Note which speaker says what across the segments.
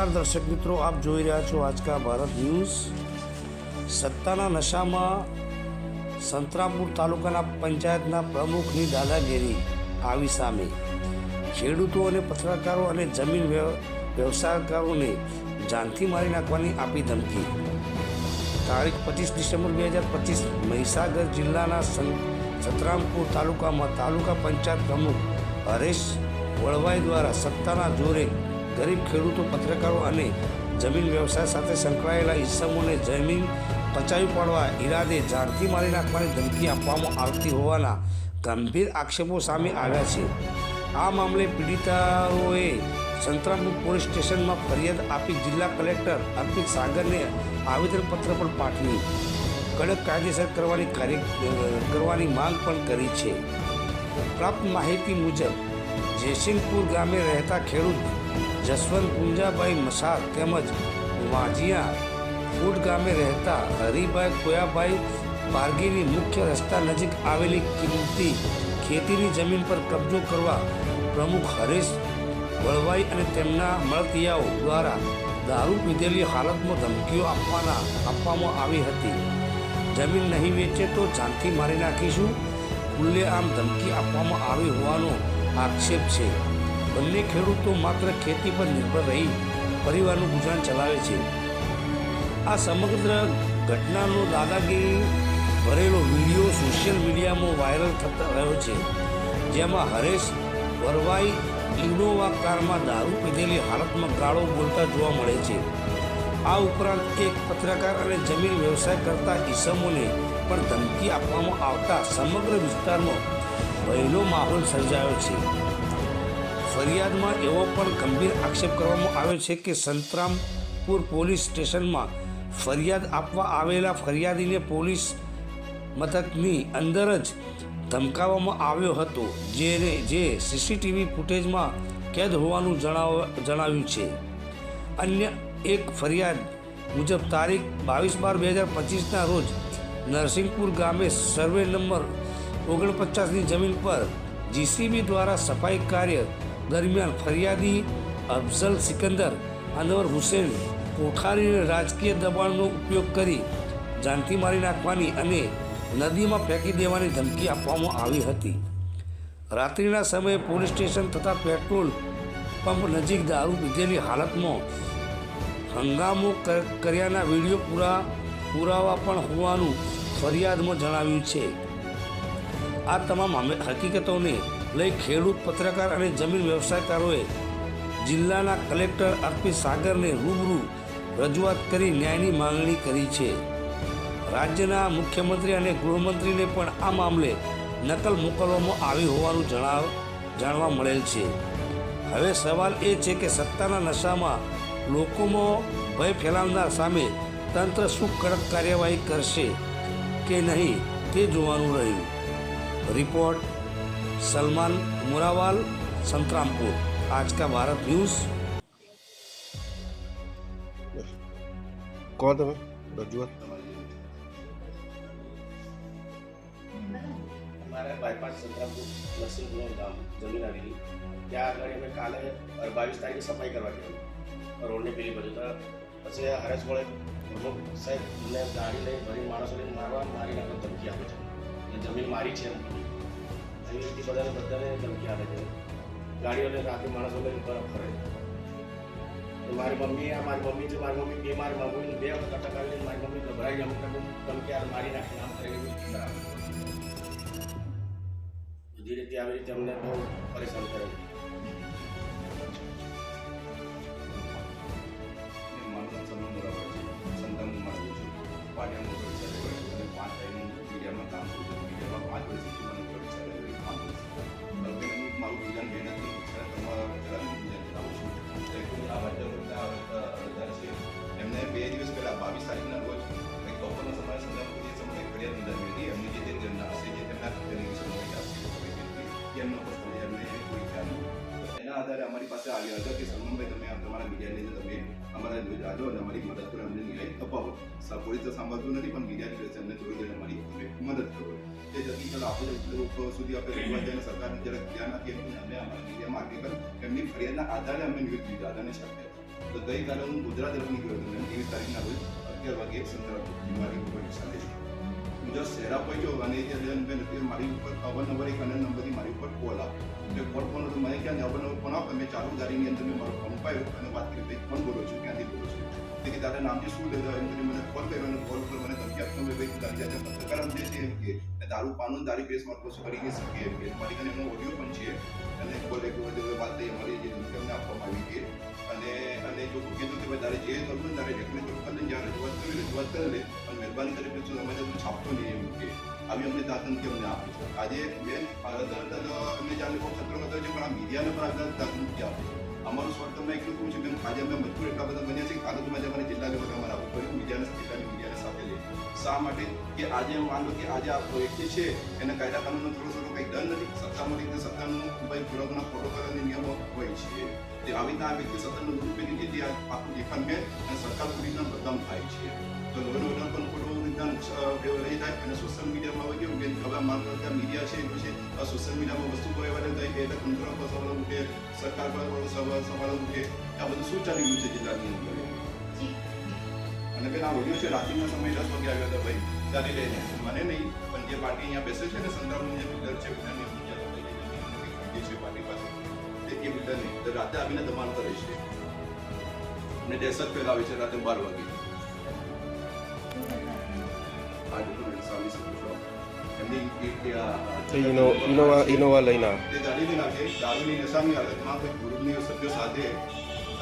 Speaker 1: નમસ્કાર દર્શક મિત્રો, આપ જોઈ રહ્યા છો આજકા ભારત ન્યૂઝ. સત્તાના નશામાં સંતરામપુર તાલુકાના પંચાયતના પ્રમુખની દાદાગીરી આવી સામે. ખેડૂતો અને પત્રકારો અને જમીન વ્ય- વ્યવસાયકારોને જાનથી મારી નાખવાની આપી ધમકી. તારીખ પચીસ ડિસેમ્બર બે હજાર પચીસ, મહીસાગર જિલ્લાના સતરામપુર તાલુકામાં તાલુકા પંચાયત પ્રમુખ હરેશ વળવાઈ દ્વારા સત્તાના જોરે ગરીબ ખેડૂતો, પત્રકારો અને જમીન વ્યવસાય સાથે સંકળાયેલા ઇસમોને જમીન પચાવી પાડવા ઈરાદે ઝાડથી મારી નાખવાની ધમકી આપવામાં આવતી હોવાના ગંભીર આક્ષેપો સામે આવ્યા છે. આ મામલે પીડિતાઓએ સંતરામપુર પોલીસ સ્ટેશનમાં ફરિયાદ આપી જિલ્લા કલેક્ટર અર્પિત સાગરને આવેદનપત્ર પણ પાઠવી કડક કાયદેસર કરવાની કાર્ય, કરવાની માંગ પણ કરી છે. પ્રાપ્ત માહિતી મુજબ, જયસિંહપુર ગામે રહેતા ખેડૂત જસવંત પુંજાભાઈ મસાક તેમજ વાંજિયા ફૂડ ગામે રહેતા હરિભાઈ કોયાભાઈ પારગીની મુખ્ય રસ્તા નજીક આવેલી કિંમતી ખેતીની જમીન પર કબજો કરવા પ્રમુખ હરેશ વળવાઈ અને તેમના મળતિયાઓ દ્વારા દારૂ પીધેલી હાલતમાં ધમકીઓ આપવાના આપવામાં આવી હતી. જમીન નહીં વેચે તો જાનથી મારી નાખીશું. ખુલ્લેઆમ ધમકી આપવામાં આવી હોવાનો આક્ષેપ છે. બંને ખેડૂતો માત્ર ખેતી પર નિર્ભર રહી પરિવારનું ગુજરાન ચલાવે છે. આ સમગ્ર ઘટનાનો દાદાગીરી ભરેલો વીડિયો સોશિયલ મીડિયામાં વાયરલ થતો રહ્યો છે. જેમાં હરેશ વરવાઈ ઇનોવા કારમાં દારૂ પીધેલી હાલતમાં ગાળો બોલતા જોવા મળે છે. આ ઉપરાંત એક પત્રકાર અને જમીન વ્યવસાય કરતા ઈસમોને પણ ધમકી આપવામાં આવતા સમગ્ર વિસ્તારમાં ભયનો માહોલ સર્જાયો છે. ફરિયાદમાં એવો પણ ગંભીર આક્ષેપ કરવામાં આવ્યો છે કે સંતરામપુર પોલીસ સ્ટેશનમાં ફરિયાદ આપવા આવેલા ફરિયાદીને પોલીસ મથકની અંદર જ ધમકાવવામાં આવ્યો હતો, જેને, જે સીસીટીવી ફૂટેજમાં કેદ હોવાનું જણાવ, જણાવ્યું છે. અન્ય એક ફરિયાદ મુજબ તારીખ બાવીસ બાર બે હજાર પચીસના રોજ નરસિંહપુર ગામે સર્વે નંબર ઓગણપચાસની જમીન પર જીસીબી દ્વારા સફાઈ કાર્ય દરમિયાન ફરિયાદી અફઝલ સિકંદર, અનવર હુસેન કોઠારીને રાજકીય દબાણનો ઉપયોગ કરી જાનથી મારી નાખવાની અને નદીમાં ફેંકી દેવાની ધમકી આપવામાં આવી હતી. રાત્રિના સમયે પોલીસ સ્ટેશન તથા પેટ્રોલ પંપ નજીક દારૂ પીધેલી હાલતમાં હંગામો કર- કર્યાના વીડિયો પૂરા, પુરાવા પણ હોવાનું ફરિયાદમાં જણાવ્યું છે. આ તમામ હકીકતોને લઈ ખેડૂત પત્રકાર અને જમીન વ્યવસાયકારોએ જિલ્લાના કલેક્ટર અર્પિત સાગરને રૂબરૂ રજૂઆત કરી ન્યાયની માંગણી કરી છે. રાજ્યના મુખ્યમંત્રી અને ગૃહમંત્રીને પણ આ મામલે નકલ મોકલવામાં આવી હોવાનું જણાવ, જાણવા મળેલ છે. હવે સવાલ એ છે કે સત્તાના નશામાં લોકોમાં ભય ફેલાવનાર સામે તંત્ર શું કડક કાર્યવાહી કરશે કે નહીં તે જોવાનું રહ્યું. રિપોર્ટ સલમાન મુરાવાલ સંતરામપુર આજ કા ભારત ન્યૂઝ
Speaker 2: કોણ તમે રજૂઆત
Speaker 3: અમારે બાયપાસ સંતરામપુર નરસિંહપુરનું ગામ જમીન આવેલી ત્યાં આગળ અમે કાલે બાવીસ તારીખે સફાઈ કરવા ગયા રોડની પેલી બાજુ પછી હરેશ વળે પ્રમુખ સાહેબને ગાડી લઈ ભરી માણસોને મારવા મારી નાખવા ધમકી આપે છે જમીન મારી છે એવી રીતે બધાને બધાને ધમકી આપે છે. ગાડીઓને રાતે માણસોને બરફ ફરે. તો મારી મમ્મી આ મારી મમ્મી છે મારી મમ્મી બે મારી મમ્મી બે વખત અટક મારી મમ્મી ગભરાઈ અમુક ધમકી આ મારી નાખી, આમ કરીને બરાબર બધી આવી રીતે અમને બહુ પરેશાન કરે છે.
Speaker 4: પાંચ મીડિયામાં કામ કરું છું. મીડિયામાં પાંચ વર્ષથી અમારી પાસે આવ્યા હતા કે સલમાનભાઈ તમે તમારા મીડિયાની તમે અમારા આજો અને અમારી મદદ કરો, અમને ન્યાય અપાવો. પોલીસ તો સાંભળતું નથી, પણ મીડિયા છે, અમને થોડી ઘણી અમારી મદદ કરો. તે જતી ચાલો આપણે સુધી આપણે રજૂઆત જઈને સરકારને જરાક ધ્યાન આપીએ અને અમે અમારા મીડિયામાં આગળ એમની ફરિયાદના આધારે અમે ન્યૂઝ લીધા હતા અને છાપ્યા તો ગઈકાલે હું ગુજરાત તરફ ગયો હતો. ત્રેવીસ તારીખના રોજ અગિયાર વાગે સંદર્ભ બીમારી ઉપર રિક્ષા જસ્ટ શહેરા પહોંચ્યો અને ત્યાં બેન તે મારી ઉપર અવારનવાર એક અનંત નંબરથી મારી ઉપર કોલ આવ્યો મેં કોલ ફોન હતો મને ક્યાં અવારનવાર ફોન આવ્યો મેં ચાલુ ગાડીની અંદર મેં મારો ફોન પાયો અને વાત કરી ભાઈ કોણ બોલો છું ક્યાંથી બોલો છું તે કે તારા નામથી શું લેતા એમ કરીને મને કોલ કર્યો અને કોલ પર મને ધમકી આપતો મેં ભાઈ તારી જાતે પત્રકાર જે છે એમ કે તારું પાનું તારી કેસમાં કશું કરી નહીં શકે એમ કે મારી કને એનો ઓડિયો પણ છે અને બોલે કે બધું વાત થઈ અમારી જે ધમકી અમને આપવામાં આવી છે અને અને જો કીધું કે તારે જે કરવું તારે જેટલું કરવું કરીને જ્યાં રજૂઆત કરવી રજૂઆત કરી લે મહેરબાની કરી શું અમે તો છાપતો નહીં એમ કે આવી અમને દાખલ કે અમને આપી છે આજે બેન અમને જાણે બહુ ખતરો હતો છે પણ આ મીડિયાને પણ આગળ નથી આપે અમારું સ્વાર્થ તમને એટલું કહું છું કે આજે અમે મજબૂર એટલા બધા બન્યા છે કે કાગળમાં જ અમારે જિલ્લા લેવલ અમારે આવવું પડ્યું મીડિયાને જિલ્લાની મીડિયાને સાથે લઈ શા માટે કે આજે માન કે આજે આ વ્યક્તિ છે એને કાયદા કાનૂનનો થોડો થોડો કંઈ દંડ નથી સત્તામાં રીતે સત્તાનું ભાઈ પૂરકના કરવાની નિયમો હોય છે તે આવી રીતના આ વ્યક્તિ સત્તાનું દુરુપયોગ રીતે આખું આખું મેં અને સરકાર પૂરી રીતના બદનામ થાય છે તો લોન પણ ખોટું રીતના રહી થાય. અને સોશિયલ મીડિયામાં આવી ગયું કે હવે અમારા ત્યાં મીડિયા છે એટલું છે. સોશિયલ મીડિયામાં વસ્તુ કોઈ વાયરલ થાય કે એટલે તંત્ર પર સવાલો ઉઠે સરકાર પર સવાલ ઉઠે આ બધું શું ચાલી રહ્યું છે જિલ્લાની અંદર? અને પેલા ઓડિયો છે, રાત્રિના સમય દસ વાગે આવ્યો હતો ભાઈ. ચાલી લઈને. મને નહીં, પણ જે પાર્ટી અહીંયા બેસે છે ને સંતાવનું જે બિલ્ડર છે પાર્ટી પાસે. તે કે બિલ્ડર નહીં રાતે આવીને દબાણ કરે છે. અને દહેશત ફેલાવે છે રાતે બાર વાગે. આ ડોક્યુમેન્ટ સામી શકું છો એમની એક એ આ-
Speaker 5: તે ઇનો- ઇનોવા ઇનોવા લઈને
Speaker 4: ગાડી લઈને દારૂની નશાની હાલતમાં કોઈ ગ્રુપની સભ્યો સાથે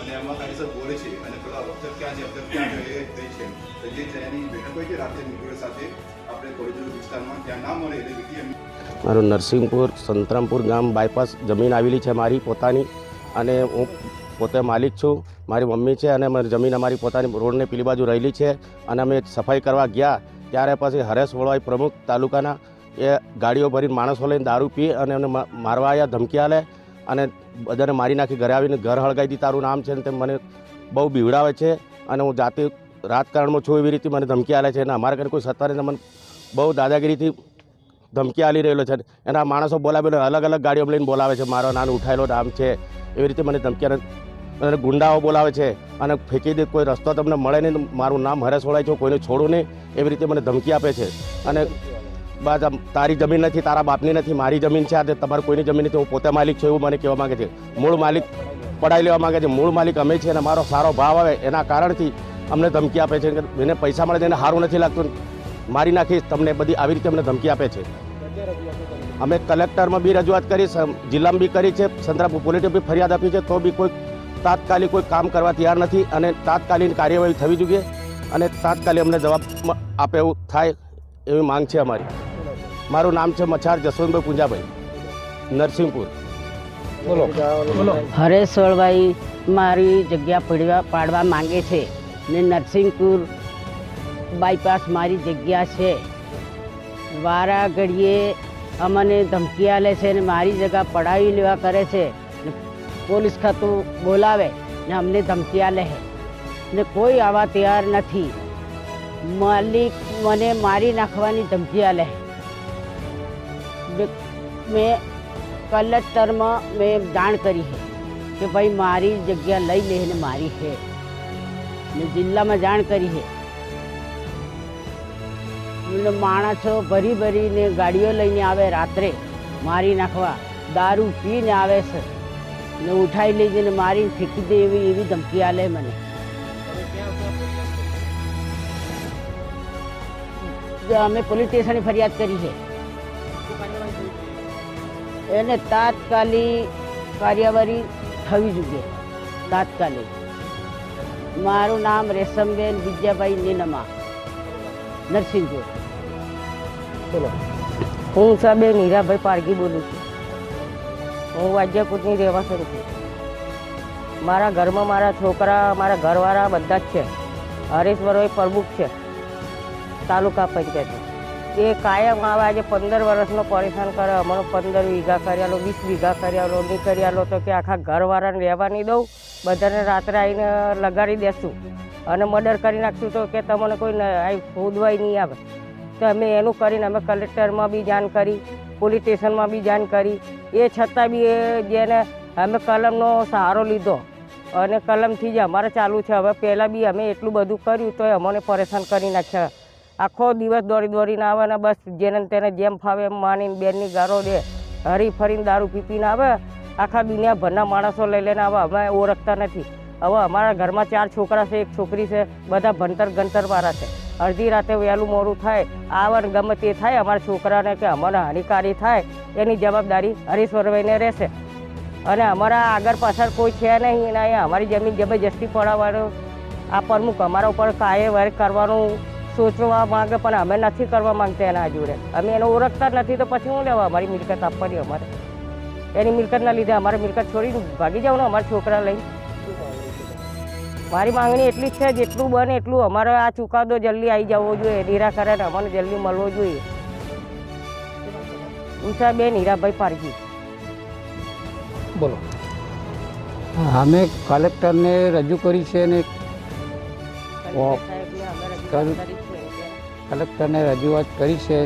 Speaker 4: અને એમાં કાયદેસર બોલે છે અને પેલા અફસર ક્યાં છે અફસર ક્યાં છે એ થઈ છે તો જે એની બેઠક હોય છે રાતે મિત્રો સાથે આપણે કોલેજ વિસ્તારમાં ત્યાં ના મળે એટલે વ્યક્તિ
Speaker 3: મારું નરસિંહપુર સંતરામપુર ગામ બાયપાસ જમીન આવેલી છે મારી પોતાની. અને હું પોતે માલિક છું. મારી મમ્મી છે અને મારી જમીન અમારી પોતાની રોડને પેલી બાજુ રહેલી છે. અને અમે સફાઈ કરવા ગયા. ત્યારે પછી હરેશ વળવાઈ પ્રમુખ તાલુકાના એ ગાડીઓ ભરીને માણસો લઈને દારૂ પી અને એમને મા- મારવા આવ્યા ધમકી આલે અને બધાને મારી નાખી ઘરે આવીને ઘર હળગાવી દી, તારું નામ છે ને તે મને બહુ બીવડાવે છે અને હું જાતે રાજકારણમાં છું એવી રીતે મને ધમકી આલે છે અને અમારા ઘરે કોઈ સત્તા નથી મને બહુ દાદાગીરીથી ધમકી આલી રહેલો છે. એના માણસો બોલાવીને અલગ અલગ ગાડીઓ લઈને બોલાવે છે, મારો નાનું ઉઠાયેલો નામ છે, એવી રીતે મને ધમકી અને ગુંડાઓ બોલાવે છે અને ફેંકી દે, કોઈ રસ્તો તમને મળે નહીં મારું નામ હરેશ વળાય છે કોઈને છોડું નહીં, એવી રીતે મને ધમકી આપે છે. અને બસ તારી જમીન નથી, તારા બાપની નથી, મારી જમીન છે, આજે તમારે કોઈની જમીન નથી, હું પોતે માલિક છું એવું મને કહેવા માંગે છે. મૂળ માલિક પડાવી લેવા માંગે છે, મૂળ માલિક અમે છીએ અને મારો સારો ભાવ આવે, એના કારણથી અમને ધમકી આપે છે એને પૈસા મળે છે, એને સારું નથી લાગતું. મારી નાખીશ, તમને બધી આવી રીતે અમને ધમકી આપે છે. અમે કલેક્ટરમાં બી રજૂઆત કરી જિલ્લામાં બી કરી છે સંતરાપુર પોલીસે બી ફરિયાદ આપી છે, તો બી કોઈ તાત્કાલિક કોઈ કામ કરવા તૈયાર નથી અને તાત્કાલિક કાર્યવાહી થવી જોઈએ અને તાત્કાલિક અમને જવાબ આપે એવું થાય એવી માંગ છે અમારી. મારું નામ છે મચ્છાર જસવંતભાઈ પૂંજાભાઈ નરસિંહપુર.
Speaker 6: હરેશ વળવાઈ મારી જગ્યા પડવા પાડવા માંગે છે ને નરસિંહપુર બાયપાસ મારી જગ્યા છે. વારા ઘડીએ અમને ધમકી આલે છે ને મારી જગ્યા પડાવી લેવા કરે છે. પોલીસ ખાતું બોલાવે ને અમને ધમકી આલે છે. ને કોઈ આવા તૈયાર નથી. માલિક મને મારી નાખવાની ધમકી છે. મેં કલેક્ટરમાં મેં જાણ કરી છે કે ભાઈ મારી જગ્યા લઈ લે ને મારી છે. ને જિલ્લામાં જાણ કરી છે. માણસો ભરી ભરીને ગાડીઓ લઈને આવે રાત્રે મારી નાખવા, દારૂ પીને આવે છે. ને ઉઠાઈ લઈ જઈને મારીને ફેંકી દે એવી એવી ધમકી આલે મને. અમે પોલીસ સ્ટેશને ફરિયાદ કરી છે. એને તાત્કાલિક કાર્યવાહી થવી જોઈએ. તાત્કાલિક. મારું નામ રેશમબેન વિદ્યાભાઈ નીનમા, નરસિંહપુર.
Speaker 7: હું ઉષાબેન હીરાભાઈ પારગી બોલું છું. હું વાજ્યપુરની રહેવાસન છું. મારા ઘરમાં મારા છોકરા, મારા ઘરવાળા બધા જ છે. હરીશ વરોઈ પ્રમુખ છે. તાલુકા પંચાયત. એ કાયમ આવે આજે પંદર વર્ષનો પરેશાન કરે. અમારો પંદર વીઘા કર્યાલો વીસ વીઘા કર્યાલો નહીં કર્યાલો તો કે આખા ઘરવાળાને રહેવા નહીં દઉં. બધાને રાત્રે આવીને લગાડી દેશું. અને મર્ડર કરી નાખશું તો કે તમને કોઈ શોધવાય નહીં આવે. તો અમે એનું કરીને અમે કલેક્ટરમાં બી જાણ કરી. પોલીસ સ્ટેશનમાં બી જાણ કરી. એ છતાં બી જેને અમે કલમનો સહારો લીધો અને કલમથી જ અમારે ચાલુ છે. હવે પહેલાં બી અમે એટલું બધું કર્યું તો અમને પરેશાન કરી નાખ્યા. આખો દિવસ દોડી દોડીને આવે ને બસ, જેને તેને જેમ ફાવે એમ માનીને બેનની ગારો દે, હરી ફરીને દારૂ પીપીને આવે. આખા દુનિયાભરના માણસો લઈ લઈને આવે. અમે ઓળખતા નથી. હવે અમારા ઘરમાં ચાર છોકરા છે, એક છોકરી છે, બધા ભણતર ગણતરવાળા છે. અડધી રાતે વહેલું મોડું થાય, આવન ગમે તે થાય, અમારા છોકરાને કે અમને હાનિકારી થાય, એની જવાબદારી હરીશ્વરભાઈને રહેશે. અને અમારા આગળ પાછળ કોઈ છે નહીં અને અમારી જમીન જબરજસ્તી પડાવવાનો, આ પ્રમુખ અમારા ઉપર કાયે વાર કરવાનું સોચવા માંગે, પણ અમે નથી કરવા માંગતા એના જોડે. અમે એને ઓળખતા નથી, તો પછી હું લેવા અમારી મિલકત આપવાની અમારે? એની મિલકતના લીધે અમારે મિલકત છોડીને ભાગી જાવ ને અમારા છોકરા લઈને? મારી માંગણી એટલી જ છે જેટલું બને એટલું અમારે આ ચુકાદો જલ્દી આવી જવો જોઈએ નિરાકરણ અમને જલ્દી મળવો જોઈએ. ઉષાબેન હીરાભાઈ પારજી
Speaker 8: બોલો. અમે કલેક્ટરને રજૂ કરી છે ને ઓ, કલ- કલેક્ટરને રજૂઆત કરી છે.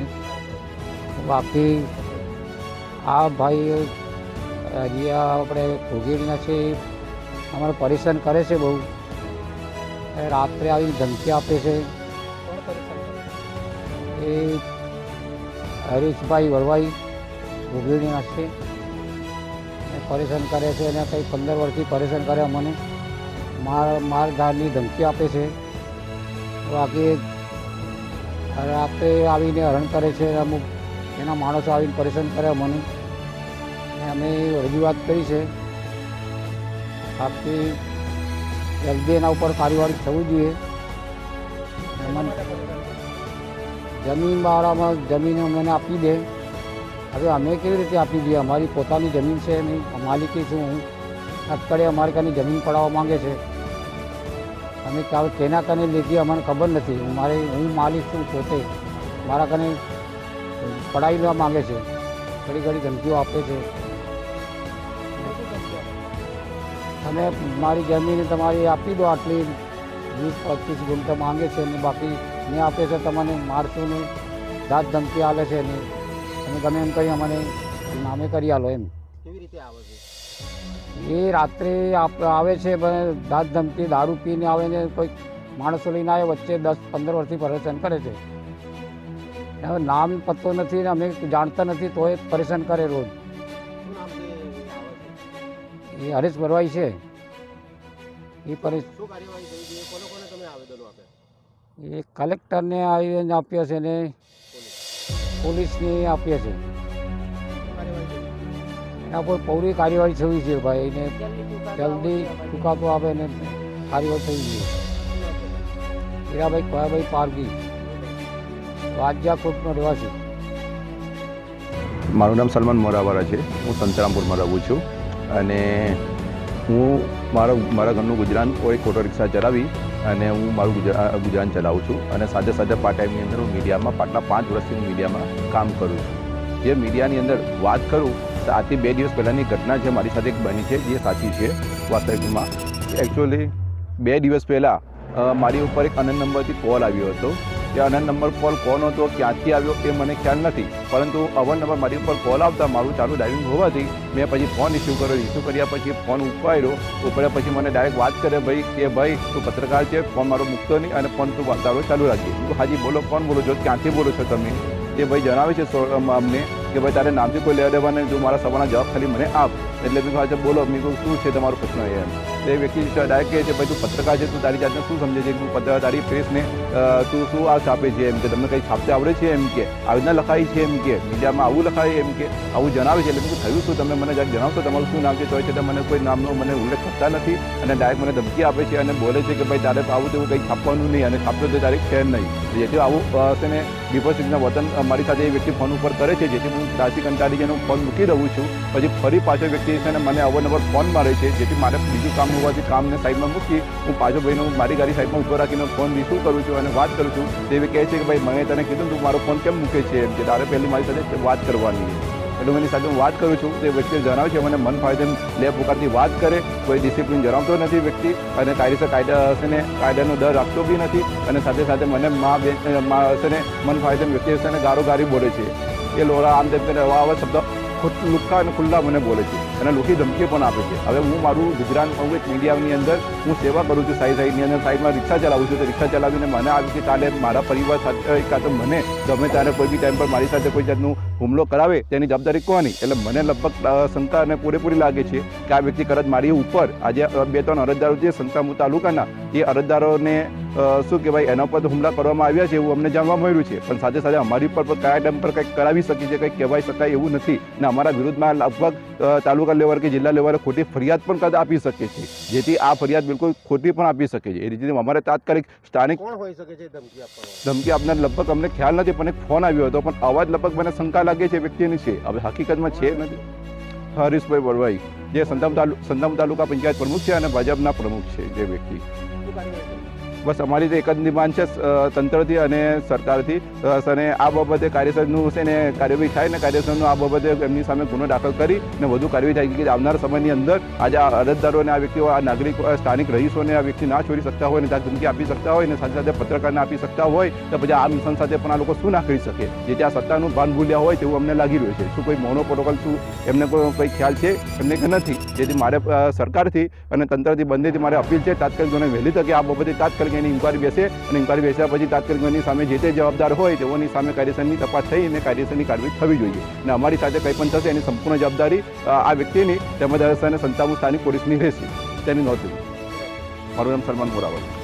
Speaker 8: બાકી આ ભાઈ હજી આપણે ભોગીડીના છે અમારે પરેશાન કરે છે બહુ. રાત્રે આવીને ધમકી આપે છે. એ હરીશભાઈ વળવાઈ ભોગીડીના છે. પરેશાન કરે છે અને કંઈ પંદર વર્ષથી પરેશાન કરે અમને. માર, મારધારની ધમકી આપે છે. બાકી રાત્રે આવીને હરણ કરે છે અમુક એના માણસો આવીને પરેશાન કરે અમને. અમે રજૂઆત કરી છે. બાકી જલ્દી એના ઉપર કાર્યવાહી થવું જોઈએ. જમીનવાળામાં જમીન અમને આપી દે. હવે અમે કેવી રીતે આપી દઈએ? અમારી પોતાની જમીન છે નહીં માલિકી છું હું. અટકળે અમારી કાની જમીન પડાવવા માંગે છે. અમે કાં કેના કને લીધી અમને ખબર નથી. મારે, હું માલિક છું પોતે. મારા કને પડાવી લેવા માગે છે. ઘડી ઘડી ધમકીઓ આપે છે. તમે મારી જમીન તમારી આપી દો આટલી વીસ પચીસ ગુંઠા માંગે છે ને બાકી નહીં આપે છે તમને મારશું નહીં દાંત ધમકી આવે છે ને તમે ગમે એમ કરી અમને નામે કરી આલો એમ.
Speaker 2: કેવી રીતે આવે છે?
Speaker 8: એ રાત્રે આવે છે પણ દાંત ધમકી દારૂ પીને આવે ને કોઈ માણસો લઈને આવે વચ્ચે દસ પંદર વર્ષથી પરેશાન કરે છે. નામ પત્તો નથી ને અમે જાણતા નથી તોય પરેશાન કરે રોજ. એ હરેશ ભરવાઈ છે. એ પરેશ
Speaker 2: શું કાર્યવાહી થવી જોઈએ કોને કોને તમે આવેદનો આપે
Speaker 8: એ કલેક્ટરને આવીને આપ્યા છે ને પોલીસને આપ્યા છે. એના પર પૌરી કાર્યવાહી થવી છે ભાઈ એને જલ્દી ચુકાદો આવે ને કાર્યવાહી થવી જોઈએ હીરાભાઈ કોયાભાઈ પારગી રાજ્યાકોટનો રહેવાસી.
Speaker 4: મારું નામ સલમાન મોરાવાળા છે. હું સંતરામપુરમાં રહું છું. અને હું મારા મારા ઘરનું ગુજરાન કોઈ ઓટો રિક્ષા ચલાવી અને હું મારું ગુજરા ગુજરાન ચલાવું છું અને સાથે સાથે પાર્ટ ટાઈમની અંદર હું મીડિયામાં પાછલા પાંચ વર્ષથી હું મીડિયામાં કામ કરું છું. જે મીડિયાની અંદર વાત કરું તો આથી બે દિવસ પહેલાંની ઘટના જે મારી સાથે બની છે, જે સાચી છે વાસ્તવિકમાં. એકચ્યુઅલી બે દિવસ પહેલાં મારી ઉપર એક અનંત નંબરથી કોલ આવ્યો હતો. એ અનંત નંબર કોલ કોણ હતો, ક્યાંથી આવ્યો એ મને ખ્યાલ નથી. પરંતુ અવારનવાર મારી ઉપર કોલ આવતા મારું ચાલુ ડ્રાઇવિંગ હોવાથી મેં પછી ફોન ઇસ્યુ કર્યો. ઇસ્યુ કર્યા પછી ફોન ઉપાડ્યો. ઉપાડ્યા પછી મને ડાયરેક્ટ વાત કરે ભાઈ કે ભાઈ તું પત્રકાર છે ફોન મારો મૂકતો નહીં અને ફોન તું તારો ચાલુ રાખજે. હાજી બોલો કોણ બોલો છો. ક્યાંથી બોલો છો તમે? એ ભાઈ જણાવે છે અમને કે ભાઈ તારે નામથી કોઈ લેવા દેવાને જો મારા સવાલના જવાબ ખાલી મને આપ. એટલે મેં પાછા બોલો. મેં કહ્યું શું છે તમારો પ્રશ્ન? એમ. તે વ્યક્તિ ડાયરેક્ટ કહે છે, ભાઈ, તું પત્રકાર છે, તું તારી જાતને શું સમજે છે? તું પત્ર તારી પ્રેસને તું શું આ છાપે છે એમ કે, તમને કંઈ છાપતે આવડે છે એમ કે? આવી રીતના લખાય છે એમ કે? મીડિયામાં આવું લખાય એમ કે? આવું જણાવે છે? એટલે શું થયું શું? તમે મને જરાક જણાવશો તમારું શું નામ છે? તો છે મને કોઈ નામનો મને ઉલ્લેખ કરતા નથી અને ડાયરેક્ટ મને ધમકી આપે છે અને બોલે છે કે, ભાઈ, તારે આવું તેવું કંઈ છાપવાનું નહીં અને છાપતો તો તારીખ છે નહીં. જેથી આવું છે ને દીપક સિંહના વતન મારી સાથે એ વ્યક્તિ ફોન ઉપર કરે છે, જેથી હું દાસી કંટાળી જઈને ફોન મૂકી રહું છું. પછી ફરી પાછો વ્યક્તિ છે મને અવારનવાર ફોન મારે છે, જેથી મારે બીજું કામ હોવાથી કામને સાઈડમાં મૂકી હું પાછો ભાઈનો, મારી ગાડી સાઈડમાં ઊભો રાખીને ફોન રિસીવ કરું છું અને વાત કરું છું. તે કહે છે કે, ભાઈ મને તને કીધું તું મારો ફોન કેમ મૂકે છે? એમ કે તારે પહેલી મારી સાથે વાત કરવાની છે. હું સાથે હું વાત કરું છું. તે વ્યક્તિએ જણાવ્યું છે, મને મન ફાયદે લે પ્રકારથી વાત કરે. કોઈ ડિસિપ્લિન જણાવતો નથી વ્યક્તિ અને કાયદેસર કાયદા હશે ને કાયદાનો દર રાખતો બી નથી અને સાથે સાથે મને મા બે હશે ને મન ફાયદે વ્યક્તિ હશે ને ગારો ગારી બોલે છે. એ લોરા આમ તેમ આવા શબ્દ ખુલ્લા અને ખુલ્લા મને બોલે છે. અને લોકો ધમકી પણ આપે છે. હવે હું મારું ગુજરાત એક મીડિયાની અંદર હું સેવા કરું છું સાઈ સાઈડની અંદર સાઈડમાં રિક્ષા ચલાવું છું તો રિક્ષા ચલાવીને મને આવી કે કાલે મારા પરિવાર સાથે કાં તો મને ગમે ત્યારે કોઈ બી ટાઈમ પર મારી સાથે કોઈ જાતનું હુમલો કરાવે તેની જવાબદારી કોની? એટલે મને લગભગ શંકા અને પૂરેપૂરી લાગે છે કે આ વ્યક્તિ કદાચ મારી ઉપર આજે બે ત્રણ અરજદારો જે સંતામુ તાલુકાના એ અરજદારોને શું કહેવાય એના ઉપર હુમલા કરવામાં આવ્યા છે એવું અમને જાણવા મળ્યું છે. પણ સાથે સાથે અમારી ઉપર કયા ટાઈમ પર કંઈક કરાવી શકી છે કંઈક કહેવાય શકાય એવું નથી. ને અમારા વિરુદ્ધમાં લગભગ અ, તાલુકા લેવલ કે જિલ્લા લેવલે ખોટી ફરિયાદ પણ કદાચ આપી શકે છે. જેથી આ ફરિયાદ બિલકુલ ખોટી પણ આપી શકે છે. એ રીતે અમારે તાત્કાલિક સ્થાનિક
Speaker 2: કોણ હોઈ શકે છે ધમકી
Speaker 4: ધમકી આપનાર લગભગ અમને ખ્યાલ નથી પણ એક ફોન આવ્યો હતો. પણ અવાજ લગભગ મને શંકા લાગે છે વ્યક્તિની છે. હવે હકીકતમાં છે નથી. હરીશભાઈ વડવાઈ જે સંતમ તાલુ સંતમ તાલુકા પંચાયત પ્રમુખ છે અને ભાજપના પ્રમુખ છે જે વ્યક્તિ? બસ અમારી તો એક જ ડિમાન્ડ છે તંત્રથી અને સરકારથી. અને આ બાબતે કાર્યસરનું છે ને કાર્યવાહી થાય ને કાર્યસરનું આ બાબતે એમની સામે ગુનો દાખલ કરી ને વધુ કાર્યવાહી થાય કે આવનાર સમયની અંદર આજે આ અરજદારોને આ વ્યક્તિઓ, આ નાગરિક સ્થાનિક રહીશોને આ વ્યક્તિ ના છોડી શકતા હોય ને ત્યાં ધમકી આપી શકતા હોય ને સાથે સાથે પત્રકારને આપી શકતા હોય, તો પછી આ મિશન સાથે પણ આ લોકો શું ના કરી શકે? જેથી આ સત્તાનું ભાન ભૂલ્યા હોય તેવું અમને લાગી રહ્યું છે. શું કોઈ મોનો પ્રોટોકોલ શું? એમને કોઈ ખ્યાલ છે? એમને કે નથી. જેથી મારે સરકારથી અને તંત્રથી બંનેથી મારે અપીલ છે, તાત્કાલિક ધોરણે વહેલી તકે આ બાબતે તાત્કાલિક એની ઇન્કવાયરી બેસે અને ઇન્કવાયરી બેસ્યા પછી તાત્કાલિક એની સામે જે તે જવાબદાર હોય તેઓની સામે કાયદેસરની તપાસ થઈ અને કાયદેસરની કાર્યવાહી થવી જોઈએ. અને અમારી સાથે કંઈ પણ થશે એની સંપૂર્ણ જવાબદારી આ વ્યક્તિની તેમજ અને સંતામુ સ્થાનિક પોલીસની રહેશે. તેની નોંધ મારું નામ સલમાન મોરાવર